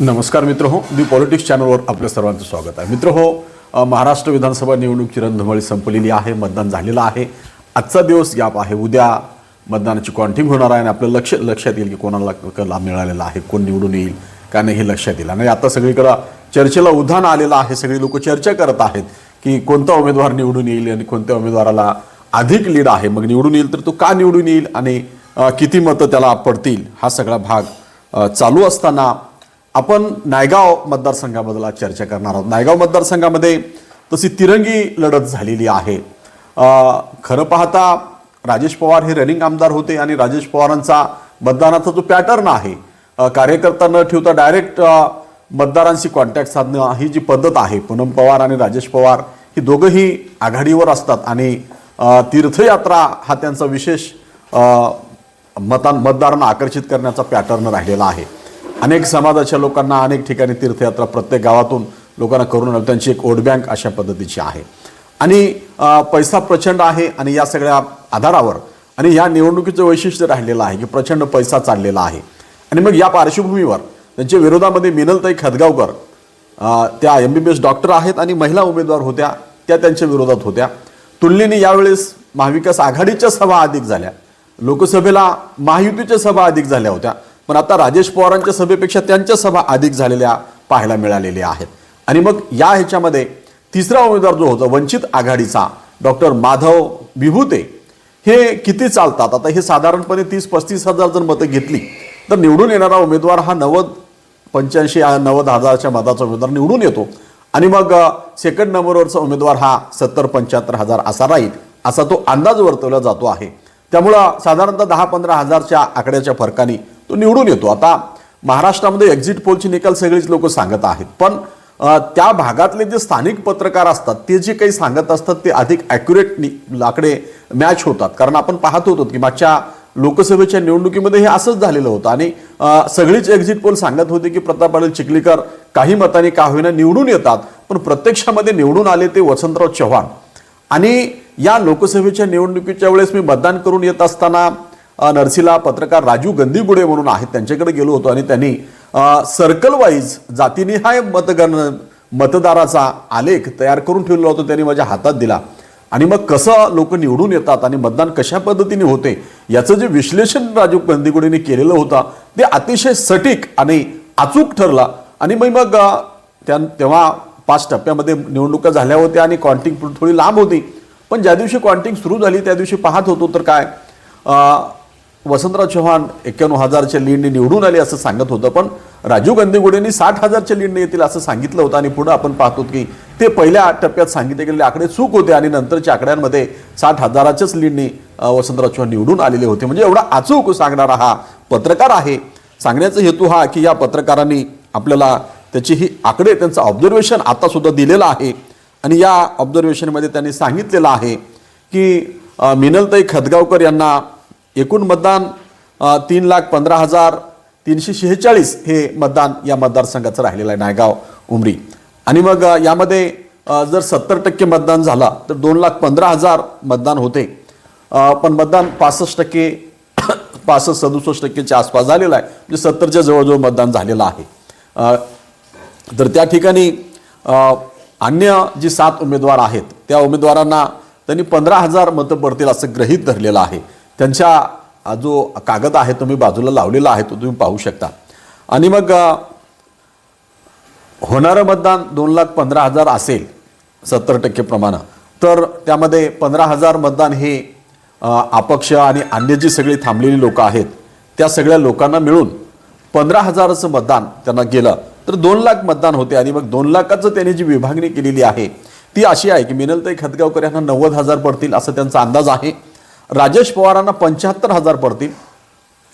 नमस्कार मित्र हो दी पॉलिटिक्स चॅनलवर आपल्या सर्वांचं स्वागत आहे. मित्र हो महाराष्ट्र विधानसभा निवडणूक रणधुमाळी संपलेली आहे मतदान झालेलं आहे. आजचा दिवस गॅप आहे. उद्या मतदानाची काउंटिंग होणार आहे आणि आपलं लक्ष लक्षात येईल की कोणाला लाभ मिळालेला आहे कोण निवडून येईल का नाही हे लक्षात येईल. आणि आता सगळीकडं चर्चेला उधाण आलेलं आहे. सगळी लोक चर्चा करत आहेत की कोणता उमेदवार निवडून येईल आणि कोणत्या उमेदवाराला अधिक लीड आहे. मग निवडून येईल तर तो का निवडून येईल आणि किती मतं त्याला पडतील हा सगळा भाग चालू असताना आपण नायगाव मतदारसंघाबद्दल आज चर्चा करणार आहोत. नायगाव मतदारसंघामध्ये तशी तिरंगी लढत झालेली आहे. खरं पाहता राजेश पवार हे रनिंग आमदार होते आणि राजेश पवारांचा मतदानाचा जो पॅटर्न आहे कार्यकर्ता न ठेवता डायरेक्ट मतदारांशी कॉन्टॅक्ट साधणं ही जी पद्धत आहे पूनम पवार आणि राजेश पवार ही दोघंही आघाडीवर असतात आणि तीर्थयात्रा हा त्यांचा विशेष मतान मतां मतदारांना आकर्षित करण्याचा पॅटर्न राहिलेला आहे. अनेक समाजाच्या लोकांना अनेक ठिकाणी तीर्थयात्रा प्रत्येक गावातून लोकांना करून त्यांची एक वोट बँक अशा पद्धतीची आहे. आणि पैसा प्रचंड आहे आणि या सगळ्या आधारावर आणि या निवडणुकीचं वैशिष्ट्य राहिलेलं आहे की प्रचंड पैसा चाललेला आहे. आणि मग या पार्श्वभूमीवर त्यांच्या विरोधामध्ये मिनलताई खदगावकर त्या M B B S doctor आहेत आणि महिला उमेदवार होत्या त्या त्यांच्या विरोधात होत्या. तुलनेने यावेळेस महाविकास आघाडीच्या सभा अधिक झाल्या. लोकसभेला महायुतीच्या सभा अधिक झाल्या होत्या. पण आता राजेश पवारांच्या सभेपेक्षा त्यांच्या सभा अधिक झालेल्या पाहायला मिळालेल्या आहेत. आणि मग या ह्याच्यामध्ये तिसरा उमेदवार जो होता वंचित आघाडीचा डॉक्टर माधव विभूते हे किती चालतात? आता हे साधारणपणे तीस पस्तीस हजार जर मतं घेतली तर निवडून येणारा उमेदवार हा नव्वद पंच्याऐंशी नव्वद हजारच्या मताचा उमेदवार निवडून येतो. आणि मग सेकंड नंबरवरचा उमेदवार हा सत्तर पंच्याहत्तर हजार असा राहील असा तो अंदाज वर्तवला जातो आहे. त्यामुळं साधारणतः दहा पंधरा हजारच्या आकड्याच्या फरकाने तो निवडून येतो. आता महाराष्ट्रामध्ये एक्झिट पोलचे निकाल सगळीच लोक सांगत आहेत. पण त्या भागातले जे स्थानिक पत्रकार असतात ते जे काही सांगत असतात ते अधिक ॲक्युरेट लाकडे मॅच होतात. कारण आपण पाहत होतो की मागच्या लोकसभेच्या निवडणुकीमध्ये हे असंच झालेलं होतं. आणि सगळीच एक्झिट पोल सांगत होते की प्रताप पाटील चिखलीकर काही मताने का होईना निवडून येतात पण प्रत्यक्षामध्ये निवडून आले ते वसंतराव चव्हाण. आणि या लोकसभेच्या निवडणुकीच्या वेळेस मी मतदान करून येत असताना नरसीला पत्रकार राजू गंदीगुडे म्हणून आहेत. त्यांच्याकडे गेलो होतो आणि त्यांनी सर्कल वाईज जातीनिहाय मतगण मतदाराचा आलेख तयार करून ठेवलेला होता. त्यांनी माझ्या हातात दिला. आणि मग कसं लोक निवडून येतात आणि मतदान कशा पद्धतीने होते याचं जे विश्लेषण राजू गंदीगुडेने केलेलं होतं ते अतिशय सटीक आणि अचूक ठरला. आणि मग मग त्या तेव्हा पाच टप्प्यामध्ये निवडणुका झाल्या होत्या आणि कॉन्टिंग थोडी लांब होती. पण ज्या दिवशी कॉन्टिंग सुरू झाली त्या दिवशी पाहत होतो तर काय वसंतराव चव्हाण एक्क्याण्णव हजारच्या लीडने निवडून आले असं सांगत होतं पण राजीव गांधीगुडेंनी साठ हजारच्या लीडने येतील असं सांगितलं होतं आणि पुढे आपण पाहतो की ते पहिल्या टप्प्यात सांगितले गेलेले आकडे चूक होते आणि नंतरच्या आकड्यांमध्ये साठ हजाराच्याच लीडने वसंतराव चव्हाण निवडून आलेले होते. म्हणजे एवढा अचूक सांगणारा हा पत्रकार आहे. सांगण्याचा हेतू हा की या पत्रकारांनी आपल्याला त्याची ही आकडे त्यांचं ऑब्झर्वेशन आतासुद्धा दिलेलं आहे. आणि या ऑब्झर्वेशनमध्ये त्यांनी सांगितलेलं आहे की मिनलताई खदगावकर यांना एकूण मतदान तीन लाख पंधरा हजार तीनशे शेहेचाळीस हे मतदान या मतदारसंघाचं राहिलेलं आहे नायगाव उमरी. आणि मग यामध्ये जर सत्तर टक्के मतदान झाला तर दोन लाख पंधरा हजार मतदान होते. पण मतदान पासष्ट टक्के पासष्ट सदुसष्ट टक्केच्या आसपास झालेलं आहे. म्हणजे सत्तरच्या जवळजवळ मतदान झालेलं आहे. तर त्या ठिकाणी अन्य जी सात उमेदवार आहेत त्या उमेदवारांना त्यांनी पंधरा हजार मतं पडतील असं ग्रहीत धरलेलं आहे. त्यांच्या जो कागद आहे तो मी बाजूला लावलेला आहे तो तुम्ही पाहू शकता. आणि मग होणारं मतदान दोन लाख पंधरा हजार असेल सत्तर टक्के प्रमाणं तर त्यामध्ये पंधरा हजार मतदान हे अपक्ष आणि अन्य जी सगळी थांबलेली लोकं आहेत त्या सगळ्या लोकांना मिळून पंधरा हजाराचं मतदान त्यांना गेलं तर दोन लाख मतदान होते. आणि मग दोन लाखाचं त्यांनी जी विभागणी केलेली आहे ती अशी आहे की मिनलताई खतगावकर यांना नव्वद हजार पडतील असं त्यांचा अंदाज आहे. राजेश पवारांना पंच्याहत्तर हजार पडतील.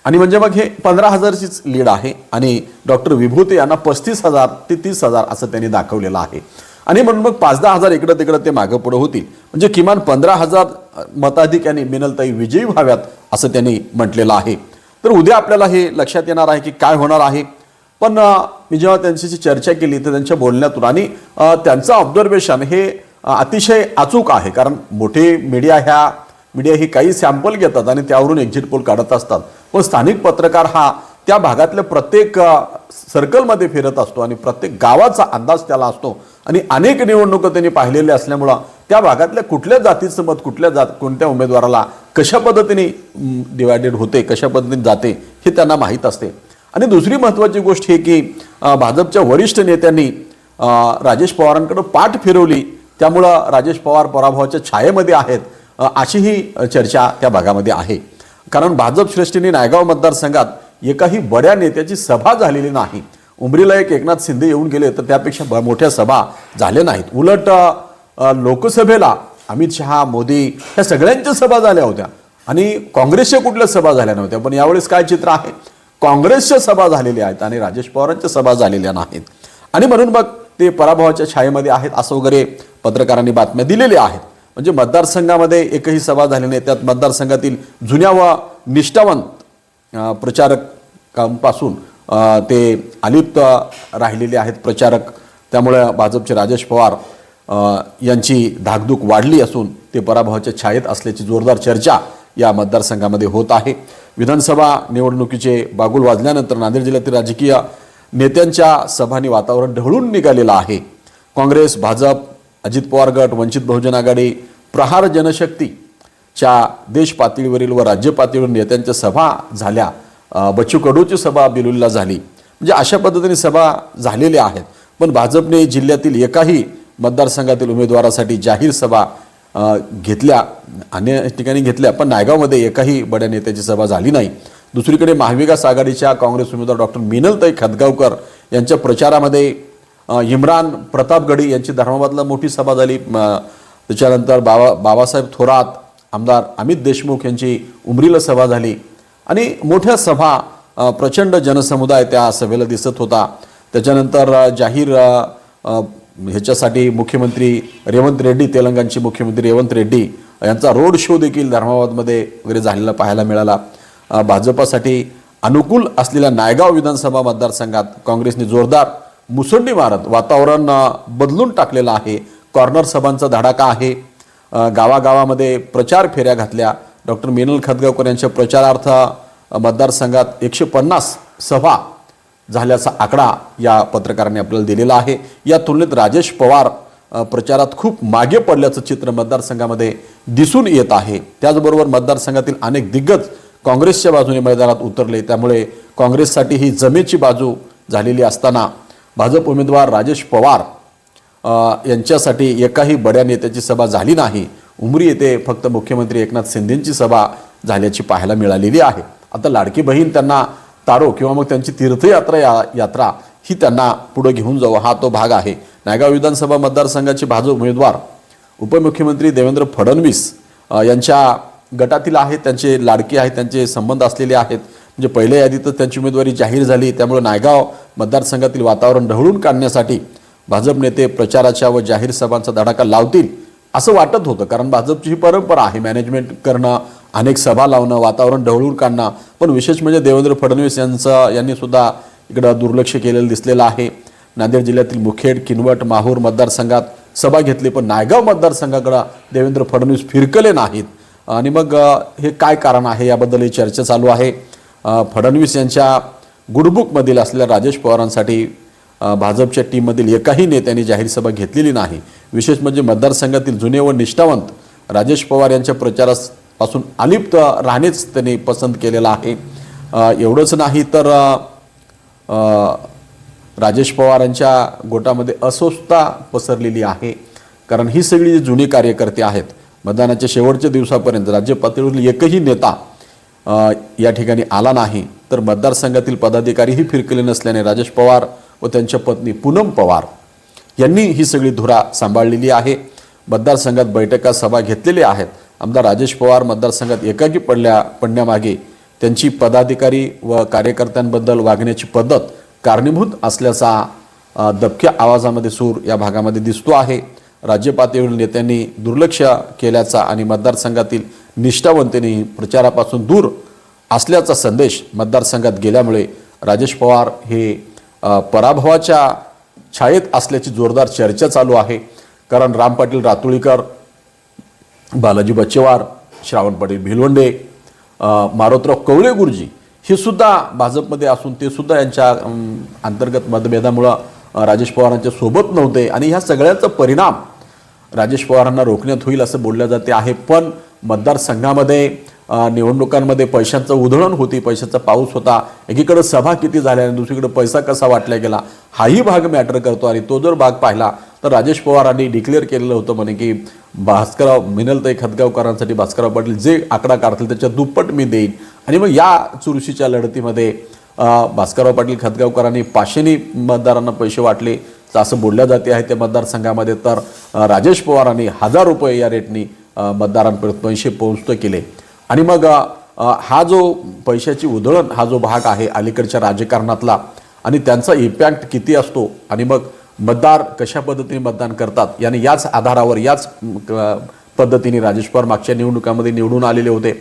आणि म्हणजे मग हे पंधरा हजारचीच लीड आहे. आणि डॉक्टर विभूते यांना पस्तीस हजार ते तीस हजार असं त्यांनी दाखवलेलं आहे. आणि म्हणून मग पाच दहा हजार इकडं तिकडं ते मागं पुढं होतील. म्हणजे किमान पंधरा हजार मताधिक्याने मिनलताई विजयी व्हाव्यात असं त्यांनी म्हटलेलं आहे. तर उद्या आपल्याला हे लक्षात येणार आहे की काय होणार आहे. पण मी जेव्हा त्यांच्याशी चर्चा केली तर त्यांच्या बोलण्यातून आणि त्यांचं ऑब्झर्वेशन हे अतिशय अचूक आहे. कारण मोठे मीडिया ह्या मीडिया ही काही सॅम्पल घेतात आणि त्यावरून एक्झिट पोल काढत असतात. पण स्थानिक पत्रकार हा त्या भागातल्या प्रत्येक सर्कलमध्ये फिरत असतो आणि प्रत्येक गावाचा अंदाज त्याला असतो. आणि अनेक निवडणुका त्यांनी पाहिलेल्या असल्यामुळं त्या भागातल्या कुठल्या जातीचं मत कुठल्या जात कोणत्या उमेदवाराला कशा पद्धतीने डिवायडेड होते कशा पद्धतीने जाते हे त्यांना माहीत असते. आणि दुसरी महत्त्वाची गोष्ट ही की भाजपच्या वरिष्ठ नेत्यांनी राजेश पवारांकडं पाठ फिरवली. त्यामुळं राजेश पवार पराभवाच्या छायेमध्ये आहेत. अशी अशीही चर्चा त्या भागामध्ये आहे. कारण भाजप श्रेष्ठीने नायगाव मतदारसंघात एकाही बड्या नेत्याची सभा झालेली नाही. उमरीला एक एकनाथ शिंदे येऊन गेले तर त्यापेक्षा ब- मोठ्या सभा झाल्या नाहीत. उलट लोकसभेला अमित शहा मोदी ह्या सगळ्यांच्या सभा झाल्या होत्या. आणि काँग्रेसच्या कुठल्या सभा झाल्या नव्हत्या पण यावेळेस काय चित्र आहे? काँग्रेसच्या सभा झालेल्या आहेत आणि राजेश पवारांच्या सभा झालेल्या नाहीत. आणि म्हणून मग ते पराभवाच्या छायेमध्ये आहेत असं वगैरे पत्रकारांनी बातम्या दिलेल्या आहेत. म्हणजे मतदारसंघामध्ये एकही सभा झाली नाही. त्यात मतदारसंघातील जुन्या व निष्ठावंत प्रचारकांपासून ते अलिप्त राहिलेले आहेत प्रचारक. त्यामुळे भाजपचे राजेश पवार यांची धाकधूक वाढली असून ते पराभवाच्या छायेत असल्याची जोरदार चर्चा या मतदारसंघामध्ये होत आहे. विधानसभा निवडणुकीचे बागुल वाजल्यानंतर नांदेड जिल्ह्यातील राजकीय नेत्यांच्या सभांनी वातावरण ढवळून निघालेलं आहे. काँग्रेस भाजप अजित पवार गट वंचित बहुजन आघाडी प्रहार जनशक्तीच्या देश पातळीवरील व राज्य पातळीवर नेत्यांच्या सभा झाल्या. बच्चू कडूची सभा बिलुलला झाली. म्हणजे अशा पद्धतीने सभा झालेल्या आहेत. पण भाजपने जिल्ह्यातील एकाही मतदारसंघातील उमेदवारासाठी जाहीर सभा घेतल्या अन्य ठिकाणी घेतल्या पण नायगावमध्ये एकाही बड्या नेत्याची सभा झाली नाही. दुसरीकडे महाविकास आघाडीच्या काँग्रेस उमेदवार डॉक्टर मिनलताई खतगावकर यांच्या प्रचारामध्ये इम्रान प्रतापगडी यांची धर्माबादला मोठी सभा झाली. त्याच्यानंतर बाबा बाबासाहेब थोरात आमदार अमित देशमुख यांची उमरीला सभा झाली. आणि मोठ्या सभा प्रचंड जनसमुदाय त्या सभेला दिसत होता. त्याच्यानंतर जाहीर ह्याच्यासाठी मुख्यमंत्री रेवंत रेड्डी तेलंगणचे मुख्यमंत्री रेवंत रेड्डी यांचा रोड शो देखील धर्माबादमध्ये वगैरे झालेला पाहायला मिळाला. भाजपासाठी अनुकूल असलेल्या नायगाव विधानसभा मतदारसंघात काँग्रेसने जोरदार मुसंडी मारत वातावरण बदलून टाकलेलं आहे. कॉर्नर सभांचा धडाका आहे. गावागावामध्ये प्रचार फेऱ्या घातल्या. डॉक्टर मिनल खतगावकर यांच्या प्रचारार्थ मतदारसंघात एकशे पन्नास सभा झाल्याचा आकडा या पत्रकारांनी आपल्याला दिलेला आहे. या तुलनेत राजेश पवार प्रचारात खूप मागे पडल्याचं चित्र मतदारसंघामध्ये दिसून येत आहे. त्याचबरोबर मतदारसंघातील अनेक दिग्गज काँग्रेसच्या बाजूने मैदानात उतरले. त्यामुळे काँग्रेससाठी ही जमेची बाजू झालेली असताना भाजप उमेदवार राजेश पवार यांच्यासाठी एकाही बड्या नेत्याची सभा झाली नाही. उमरी येथे फक्त मुख्यमंत्री एकनाथ शिंदेंची सभा झाल्याची पाहायला मिळालेली आहे. आता लाडकी बहीण त्यांना तारो किंवा मग त्यांची तीर्थयात्रा या यात्रा ही त्यांना पुढे घेऊन जावं हा तो भाग आहे. नायगाव विधानसभा मतदारसंघाचे भाजप उमेदवार उपमुख्यमंत्री देवेंद्र फडणवीस यांच्या गटातील आहेत त्यांचे लाडके आहेत त्यांचे संबंध असलेले आहेत. म्हणजे पहिल्या यादीतच त्यांची उमेदवारी जाहीर झाली त्यामुळे नायगाव मतदारसंघातील वातावरण ढवळून काढण्यासाठी भाजप नेते प्रचाराच्या व जाहीर सभांचा धडाका लावतील असं वाटत होतं. कारण भाजपची ही परंपरा आहे मॅनेजमेंट करणं अनेक सभा लावणं वातावरण ढवळून काढणं. पण विशेष म्हणजे देवेंद्र फडणवीस यांचं यांनी सुद्धा इकडं दुर्लक्ष केलेलं दिसलेलं आहे. नांदेड जिल्ह्यातील मुखेड किनवट माहूर मतदारसंघात सभा घेतली पण नायगाव मतदारसंघाकडं देवेंद्र फडणवीस फिरकले नाहीत. आणि मग हे काय कारण आहे? याबद्दल ही चर्चा चालू आहे. फडणवीस यांच्या गुडबुकमधील असलेल्या राजेश पवारांसाठी भाजपच्या टीममधील एकाही नेत्यांनी जाहीर सभा घेतलेली नाही. विशेष म्हणजे मतदारसंघातील जुने व निष्ठावंत राजेश पवार यांच्या प्रचारापासून अलिप्त राहणेच त्यांनी पसंत केलेलं आहे. एवढंच नाही तर राजेश पवारांच्या गोटामध्ये अस्वस्थता पसरलेली आहे. कारण ही सगळी जी जुनी कार्यकर्ते आहेत मतदानाच्या शेवटच्या दिवसापर्यंत राज्य पातळीवरील एकही नेता या ठिकाणी आला नाही तर मतदारसंघातील पदाधिकारीही फिरकले नसल्याने राजेश पवार व त्यांच्या पत्नी पूनम पवार यांनी ही सगळी धुरा सांभाळलेली आहे. मतदारसंघात बैठका सभा घेतलेल्या आहेत. आमदार राजेश पवार मतदारसंघात एकाकी पडल्या पडण्यामागे त्यांची पदाधिकारी व कार्यकर्त्यांबद्दल वागण्याची पद्धत कारणीभूत असल्याचा दबक्या आवाजामध्ये सूर या भागामध्ये दिसतो आहे. राज्य पातळीवरील नेत्यांनी दुर्लक्ष केल्याचा आणि मतदारसंघातील निष्ठावंतेने प्रचारापासून दूर असल्याचा संदेश मतदारसंघात गेल्यामुळे राजेश पवार हे पराभवाच्या छायेत असल्याची जोरदार चर्चा चालू आहे. कारण राम पाटील रातुळीकर बालाजी बच्चेवार श्रावण पाटील भिलवंडे मारोतराव कवळे गुरुजी हे सुद्धा भाजपमध्ये असून ते सुद्धा यांच्या अंतर्गत मतभेदामुळं राजेश पवारांच्या सोबत नव्हते. आणि ह्या सगळ्याचा परिणाम राजेश पवारांना रोखण्यात होईल असं बोललं जाते आहे. पण मतदारसंघामध्ये निवडणुकांमध्ये पैशांचं उधळण होती पैशाचा पाऊस होता. एकीकडं सभा किती झाल्या आणि दुसरीकडे पैसा कसा वाटला गेला? हाही भाग मॅटर करतो आणि तो जर भाग पाहिला तर राजेश पवारांनी डिक्लेअर केलेलं होतं म्हणे की भास्करराव मिनलताई खतगावकरांसाठी भास्करराव पाटील जे आकडा काढतील त्याच्या दुप्पट मी देईन. आणि मग या चुरशीच्या लढतीमध्ये भास्करराव पाटील खतगावकरांनी पाचशेनी मतदारांना पैसे वाटले. तर असं बोलल्या जाते आहे त्या मतदारसंघामध्ये तर राजेश पवारांनी हजार रुपये या रेटनी मतदारांपर्यंत पैसे पोहोचतो केले. आणि मग हा जो पैशाची उधळण हा जो भाग आहे अलीकडच्या राजकारणातला आणि त्यांचा इम्पॅक्ट किती असतो आणि मग मतदार कशा पद्धतीने मतदान करतात याने याच आधारावर याच क- पद्धतीने राजेश पवार मागच्या निवडणुकामध्ये निवडून आलेले होते.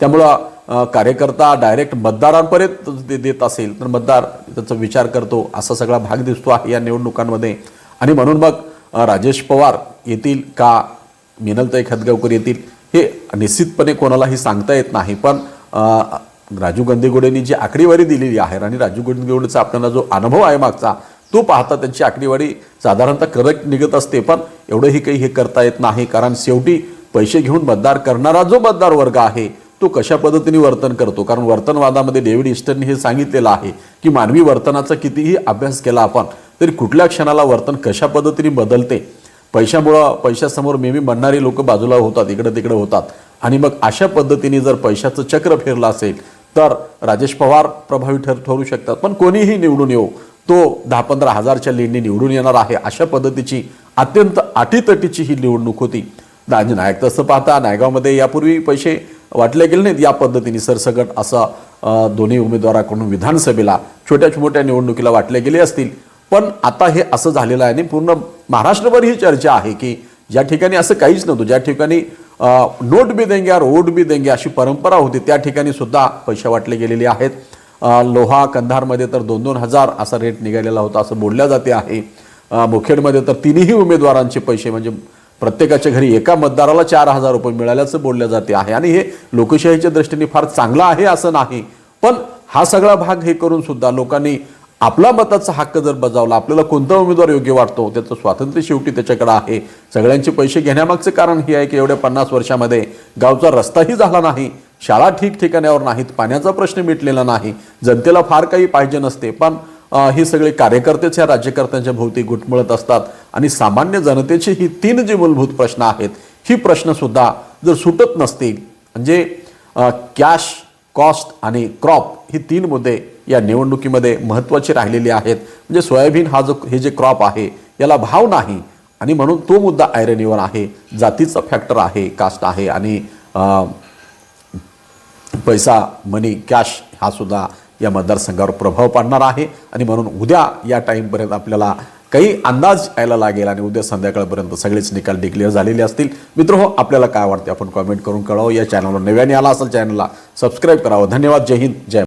त्यामुळं कार्यकर्ता डायरेक्ट मतदारांपर्यंत ते देत असेल तर मतदार त्याचा विचार करतो असा सगळा भाग दिसतो आहे या निवडणुकांमध्ये. आणि म्हणून मग राजेश पवार येतील का मिनलताई खतगावकर येतील. हे निश्चितपणे कोणालाही सांगता येत नाही पण राजू गंदेगुडेंनी जी आकडेवारी दिलेली आहे आणि राजू गंदेगुडेचा आपल्याला जो अनुभव आहे मागचा तो पाहता त्यांची आकडेवारी साधारणतः करेक्ट निघत असते पण एवढंही काही हे करता येत नाही कारण शेवटी पैसे घेऊन मतदार करणारा जो मतदार वर्ग आहे तो कशा पद्धतीने वर्तन करतो? कारण वर्तनवादामध्ये डेव्हिड इस्टनने हे सांगितलेलं आहे की मानवी वर्तनाचा कितीही अभ्यास केला आपण तरी कुठल्या क्षणाला वर्तन कशा पद्धतीने बदलते? पैशामुळं पैशासमोर नेहमी म्हणणारी लोक बाजूला होतात इकडं तिकडं होतात. आणि मग अशा पद्धतीने जर पैशाचं चक्र फिरलं असेल तर राजेश पवार प्रभावी ठर ठरू शकतात. पण कोणीही निवडून येऊ तो दहा पंधरा हजारच्या लीडने निवडून येणार आहे अशा पद्धतीची अत्यंत अटीतटीची ही निवडणूक होती. दाजी नायक तसं पाहता नायगावमध्ये यापूर्वी पैसे वाटले गेले नाहीत या पद्धतीने सरसकट असं दोन्ही उमेदवाराकडून विधानसभेला छोट्या मोठ्या निवडणुकीला वाटले गेले असतील. पण आता हे असं झालेलं आहे आणि पूर्ण महाराष्ट्रभर ही चर्चा आहे की ज्या ठिकाणी असं काहीच नव्हतं ज्या ठिकाणी नोट बी देंगे और वोट बी देंगे अशी परंपरा होती त्या ठिकाणी सुद्धा पैसे वाटले गेलेले आहेत. लोहा कंधारमध्ये तर दोन दोन हजार असा रेट निघालेला होता असं बोलल्या जाते आहे. मुखेडमध्ये तर तिन्ही उमेदवारांचे पैसे म्हणजे प्रत्येकाच्या घरी एका मतदाराला चार हजार रुपये मिळाल्याचं बोलल्या जाते आहे. आणि हे लोकशाहीच्या दृष्टीने फार चांगलं आहे असं नाही. पण हा सगळा भाग हे करून सुद्धा लोकांनी आपला मताचा हक्क जर बजावला आपल्याला कोणता उमेदवार योग्य वाटतो? त्याचं स्वातंत्र्य शेवटी त्याच्याकडे आहे. सगळ्यांचे पैसे घेण्यामागचं कारण हे आहे की एवढ्या पन्नास वर्षामध्ये गावचा रस्ताही झाला नाही शाळा ठिकठिकाण्यावर नाहीत पाण्याचा प्रश्न मिटलेला नाही जनतेला फार काही पाहिजे नसते. पण हे सगळे कार्यकर्तेच या राज्यकर्त्यांच्या भोवती घुटमळत असतात आणि सामान्य जनतेची ही तीन जे मूलभूत प्रश्न आहेत ही प्रश्नसुद्धा जर सुटत नसतील म्हणजे कॅश कॉस्ट आणि क्रॉप ही तीन मुद्दे या निवडणुकीमध्ये महत्त्वाचे राहिलेले आहेत. म्हणजे सोयाबीन हा जो हे जे क्रॉप आहे याला भाव नाही. आणि म्हणून तो मुद्दा आयरनीवर आहे. जातीचा फॅक्टर आहे कास्ट आहे आणि पैसा मनी कॅश हा सुद्धा या मतदारसंघावर प्रभाव पाडणार आहे. आणि म्हणून उद्या या टाईमपर्यंत आपल्याला काही अंदाज यायला लागेल आणि उद्या संध्याकाळपर्यंत सगळेच निकाल डिक्लेअर झालेले असतील. मित्र हो आपल्याला काय वाटते आपण कॉमेंट करून कळावं. या चॅनलवर नव्याने आला असेल चॅनलला सबस्क्राईब करावं. धन्यवाद. जय हिंद. जय